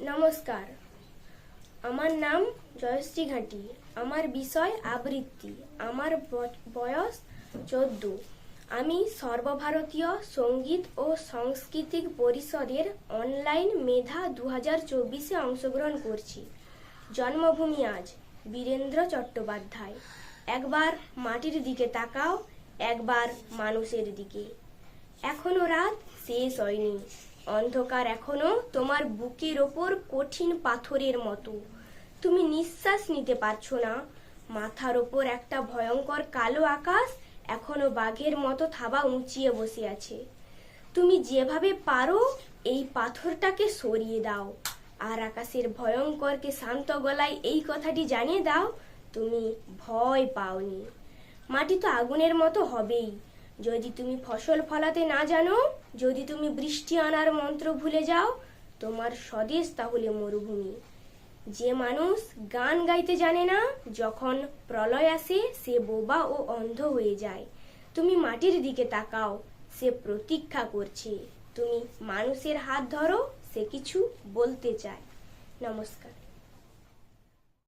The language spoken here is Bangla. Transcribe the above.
নমস্কার। আমার নাম জয়শ্রী ঘাটি। আমার বিষয় আবৃত্তি। আমার বয়স চোদ্দ। আমি সর্বভারতীয় সংগীত ও সাংস্কৃতিক পরিষদের অনলাইন মেধা দু হাজার চব্বিশে অংশগ্রহণ করছি। জন্মভূমি আজ বীরেন্দ্র চট্টোপাধ্যায়। একবার মাটির দিকে তাকাও, একবার মানুষের দিকে। এখনও রাত শেষ হয়নি। অন্ধকার এখনও তোমার বুকের ওপর কঠিন পাথরের মতো। তুমি নিঃশ্বাস নিতে পারছ না। মাথার ওপর একটা ভয়ঙ্কর কালো আকাশ এখনও বাঘের মতো থাবা উঁচিয়ে বসে আছে। তুমি যেভাবে পারো এই পাথরটাকে সরিয়ে দাও। আর আকাশের ভয়ঙ্করকে শান্ত গলায় এই কথাটি জানিয়ে দাও, তুমি ভয় পাওনি। মাটি তো আগুনের মতো হবেই। যদি তুমি ফসল ফলাতে না জানো, যদি তুমি বৃষ্টি আনার মন্ত্র ভুলে যাও, তোমার স্বদেশ তাহলে মরুভূমি। যে মানুষ গান গাইতে জানে না, যখন প্রলয় আসে, সে বোবা ও অন্ধ হয়ে যায়। তুমি মাটির দিকে তাকাও, সে প্রতীক্ষা করছে। তুমি মানুষের হাত ধরো, সে কিছু বলতে চায়। নমস্কার।